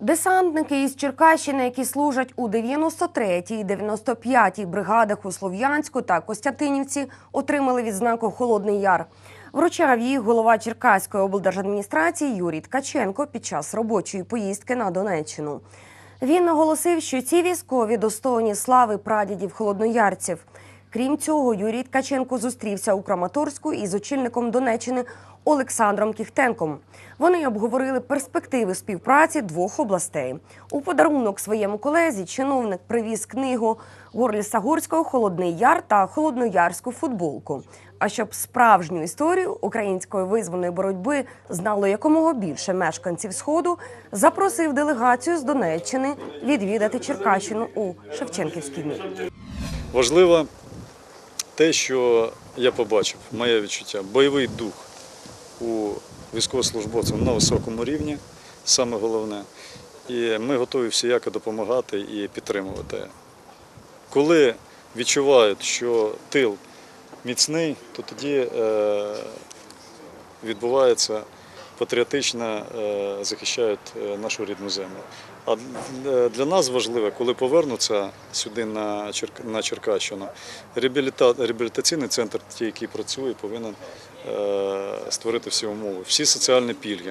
Десантники із Черкащини, які служать у 93-й і 95-й бригадах у Слов'янську та Костянтинівці, отримали відзнаку Холодний Яр. Вручав їх голова Черкаської облдержадміністрації Юрій Ткаченко під час робочої поїздки на Донеччину. Він наголосив, що ці військові достойні слави прадідів холодноярців. Крім цього, Юрій Ткаченко зустрівся у Краматорську із очільником Донеччини Олександром Кіхтенком. Вони обговорили перспективи співпраці двох областей. У подарунок своєму колезі чиновник привіз книгу Горліса-Гурського Холодний Яр та Холодноярську футболку. А щоб справжню історію української визвольної боротьби знало якомога більше мешканців Сходу, запросив делегацію з Донеччини відвідати Черкащину у Шевченківські дні. Важливо те, що я побачив, моє відчуття, бойовий дух у військовослужбовців на високому рівні, саме головне. І ми готові всіяко допомагати і підтримувати. Коли відчувають, що тил міцний, то тоді е, відбувається патріотично е, захищають е, нашу рідну землю. А е, для нас важливо, коли повернуться сюди на, Черк- Черкащину, реабіліта- реабілітаційний центр, який працює, повинен створити всі умови, всі соціальні пільги.